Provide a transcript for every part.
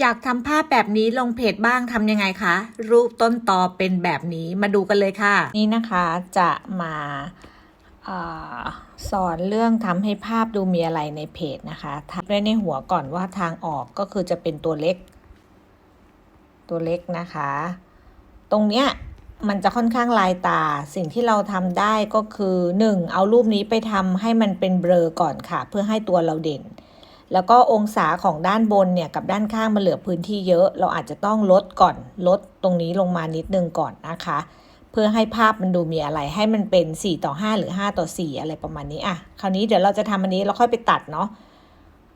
อยากทำภาพแบบนี้ลงเพจบ้างทำยังไงคะ รูปต้นตอเป็นแบบนี้มาดูกันเลยค่ะ นี่นะคะจะมาอาสอนเรื่องทำให้ภาพดูมีอะไรในเพจนะคะทักได้ในหัวก่อนว่าทางออกก็คือจะเป็นตัวเล็ก ตัวเล็กนะคะ ตรงเนี้ยมันจะค่อนข้างลายตา สิ่งที่เราทำได้ก็คือ 1. เอารูปนี้ไปทำให้มันเป็นเบลอก่อนค่ะ เพื่อให้ตัวเราเด่น แล้วก็องศาของด้านบนเนี่ยกับด้านข้างมันเหลือพื้นที่เยอะ เราอาจจะต้องลดก่อนลดตรงนี้ลงมานิดนึงก่อนนะคะ เพื่อให้ภาพมันดูมีอะไรให้มันเป็น 4 ต่อ 5 หรือ 5 ต่อ 4 อะไรประมาณนี้อะคราวนี้เดี๋ยวเราจะทำอันนี้แล้วค่อยไปตัดเนาะ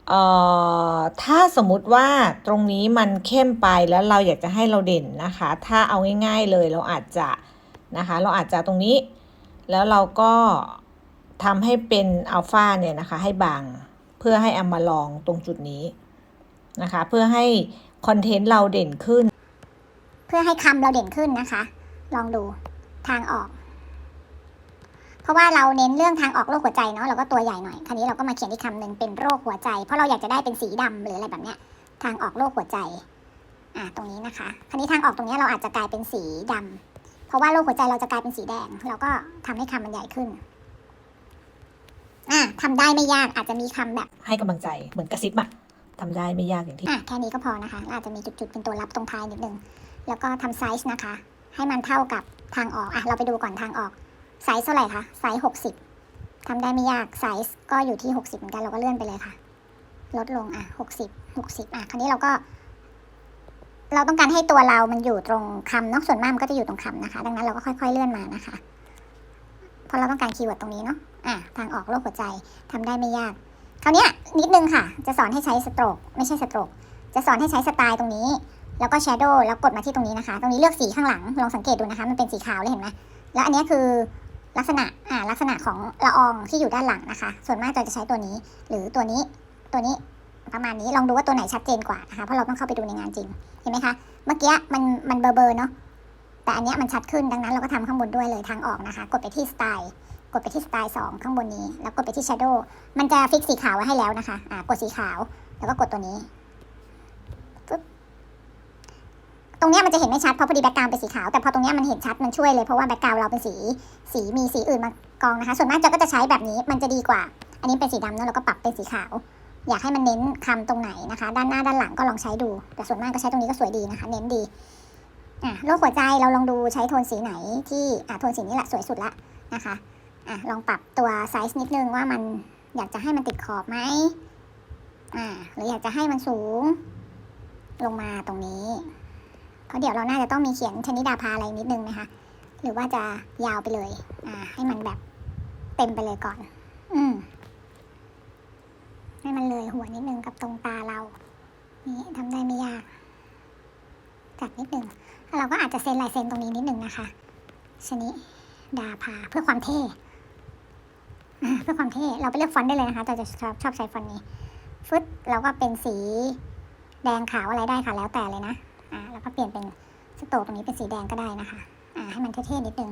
เอ่อถ้าสมมุติว่าตรงนี้มันเข้มไปแล้วเราอยากจะให้เราเด่นนะคะ ถ้าเอาง่าย ๆเลยเราอาจจะนะคะ เราอาจจะตรงนี้ แล้วเราก็ทำให้เป็นอัลฟาเนี่ยนะคะ ให้บาง เพื่อให้เอามาลองตรงจุดนี้นะคะ เพื่อให้คอนเทนต์เราเด่นขึ้น เพื่อให้คำเราเด่นขึ้นนะคะ ลองดูทางออก เพราะว่าเราเน้นเรื่องทางออกโรคหัวใจเนาะเราก็ตัวใหญ่หน่อยคราวนี้เราก็มาเขียนอีกคำหนึ่งเป็นโรคหัวใจ เพราะเราอยากจะได้เป็นสีดำหรืออะไรแบบเนี้ย ทางออกโรคหัวใจอ่าตรงนี้นะคะคราวนี้ทางออกตรงเนี้ยเราอาจจะกลายเป็นสีดำเพราะว่าโรคหัวใจเราจะกลายเป็นสีแดง เราก็ทำให้คำมันใหญ่ขึ้น อ่าทำได้ไม่ยากอาจจะมีคำแบบให้กำลังใจเหมือนกระซิบอะทำได้ไม่ยากอย่างที่ อะแค่นี้ก็พอนะคะแล้วอาจจะมีจุดๆเป็นตัวรับตรงท้ายนิดนึง แล้วก็ทำไซส์นะคะ ให้มันเท่ากับทางออกอะเราไปดูก่อนทางออกไซส์เท่าไหร่คะไซส์หกสิบทำได้ไม่ยากไซส์ก็อยู่ที่หกสิบเหมือนกันเราก็เลื่อนไปเลยค่ะ ลดลงอะหกสิบหกสิบอะคราวนี้เราก็ เราต้องการให้ตัวเรามันอยู่ตรงคำเนาะส่วนมากมันก็จะอยู่ตรงคำนะคะ ดังนั้นเราก็ค่อย ๆ เลื่อนมานะคะ เพราะเราต้องการคีย์เวิร์ดตรงนี้เนาะอะทางออกโรคหัวใจทำได้ไม่ยากคราวนี้นิดนึงค่ะ จะสอนให้ใช้สโตรกไม่ใช่สโตรกจะสอนให้ใช้สไตล์ตรงนี้ แล้วก็แชโดว์แล้วกดมาที่ตรงนี้นะคะ ตรงนี้เลือกสีข้างหลังลองสังเกตดูนะคะ มันเป็นสีขาวเลยเห็นไหมแล้วอันนี้คือลักษณะอ่าลักษณะของละอองที่อยู่ด้านหลังนะคะ ส่วนมากเราจะใช้ตัวนี้ หรือตัวนี้ตัวนี้ประมาณนี้ลองดูว่าตัวไหนชัดเจนกว่านะคะเพราะเราต้องเข้าไปดูในงานจริงเห็นไหมคะเมื่อกี้มันมันเบอร์เบอร์เนาะ แต่อันนี้มันชัดขึ้นดังนั้นเราก็ทำข้างบนด้วยเลยทางออกนะคะ กดไปที่สไตล์กดไปที่สไตล์สองข้างบนนี้ แล้วกดไปที่ Shadow มันจะฟิกสีขาวไว้ให้แล้วนะคะอ่ากดสีขาวแล้วก็กดตัวนี้ปึ๊บตรงนี้มันจะเห็นไม่ชัดเพราะพอดีแบ็กกราวด์เป็นสีขาวแต่พอตรงนี้มันเห็นชัดมันช่วยเลยเพราะว่าแบ็กกราวด์เราเป็นสีสีมีสีอื่นมากองนะคะ ส่วนมากจะก็จะใช้แบบนี้มันจะดีกว่า อันนี้เป็นสีดำเนอะเราก็ปรับเป็นสีขาว อยากให้มันเน้นคำตรงไหนนะคะ ด้านหน้าด้านหลังก็ลองใช้ดู แต่ส่วนมากก็ใช้ตรงนี้ก็สวยดีนะคะ เน้นดี อะโรคหัวใจเราลองดูใช้โทนสีไหนที่อะโทนสีนี้แหละสวยสุดละนะคะอะลองปรับตัวไซส์นิดนึงว่ามันอยากจะให้มันติดขอบไหมอ่าหรืออยากจะให้มันสูง ลงมาตรงนี้เพราะเดี๋ยวเราน่าจะต้องมีเขียนชนิดาภาอะไรนิดนึงนะคะ หรือว่าจะยาวไปเลย อ่า ให้มันแบบเต็มไปเลยก่อน อืมให้มันเลยหัวนิดนึงกับตรงตาเรา นี่ทำได้ไม่ยาก จัดนิดนึง เราก็อาจจะเซ็นลายเซ็นตรงนี้นิดนึงนะคะชนิดาภาเพื่อความเท่เพื่อความเท่เราไปเลือกฟอนต์ได้เลยนะคะแต่จะชอบชอบใช้ฟอนต์นี้ฟึดเราก็เป็นสีแดงขาวอะไรได้ค่ะแล้วแต่เลยนะอ่าแล้วก็เปลี่ยนเป็นสโตรกตรงนี้เป็นสีแดงก็ได้นะคะอ่าให้มันเท่ๆนิดนึง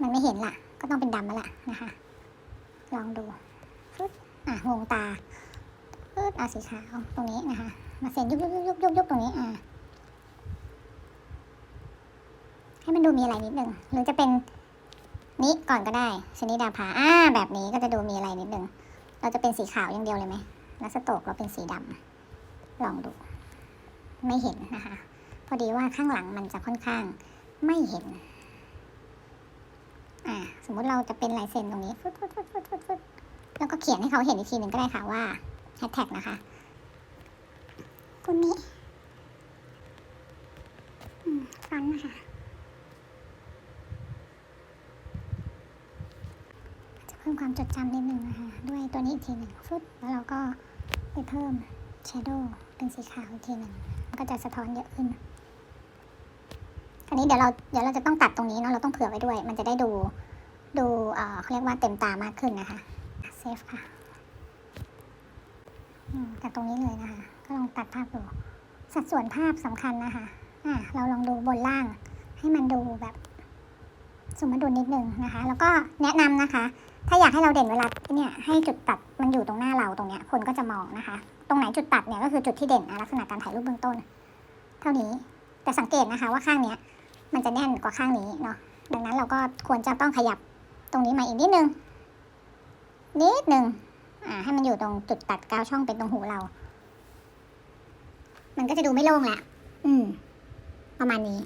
มันไม่เห็นละก็ต้องเป็นดำแล้วล่ะนะคะ ลองดูฟึดอ่าวงตาฟึดอ่าสีขาวตรงนี้นะคะ มาเซ็นยุบยุบยุบยุบยุบยุบตรงนี้อ่า ให้มันดูมีอะไรนิดนึงหรือจะเป็นนี้ก่อนก็ได้ชนิดาภาอ่าแบบนี้ก็จะดูมีอะไรนิดนึงเราจะเป็นสีขาวอย่างเดียวเลยไหมแล้วสโตกเราเป็นสีดำลองดู ไม่เห็นนะคะ พอดีว่าข้างหลังมันจะค่อนข้างไม่เห็น อ่า สมมุติเราจะเป็นลายเซ็นตรงนี้ฟึดฟึดฟึดฟึดฟึดฟึดแล้วก็เขียนให้เขาเห็นอีกทีหนึ่งก็ได้ค่ะว่าแฮชแท็กนะคะคุณนี้อืมฟันนะคะ เพิ่ มความจดจำนิดนึงนะคะด้วยตัวนี้อีกทีหนึ่งฟึดแล้วเราก็ไปเพิ่ม Shadow เป็นสีขาวอีกทีหนึ่งมันก็จะสะท้อนเยอะขึ้นอันนี้เดี๋ยวเราเดี๋ยวเราจะต้องตัดตรงนี้เนาะเราต้องเผื่อไว้ด้วย มันจะได้ดูดูเออเขาเรียกว่าเต็มตามากขึ้นนะคะเซฟค่ะตัดตรงนี้เลยนะคะ ก็ลองตัดภาพดูสัดส่วนภาพสำคัญนะคะอ่าเราลองดูบนล่าง ให้มันดูแบบสมดุลนิดนึงนะคะ แล้วก็แนะนำนะคะ ถ้าอยากให้เราเด่นเวลาเนี่ยให้จุดตัดมันอยู่ตรงหน้าเราตรงเนี้ยคนก็จะมองนะคะ ตรงไหนจุดตัดเนี่ยก็คือจุดที่เด่นลักษณะการถ่ายรูปเบื้องต้น เท่านี้แต่สังเกตนะคะว่าข้างเนี้ยมันจะแน่นกว่าข้างนี้เนาะดังนั้นเราก็ควรจะต้องขยับตรงนี้มาอีกนิดนึงนิดนึงอ่าให้มันอยู่ตรงจุดตัดกาวช่องเป็นตรงหูเรา มันก็จะดูไม่โล่งแหละอืม ประมาณนี้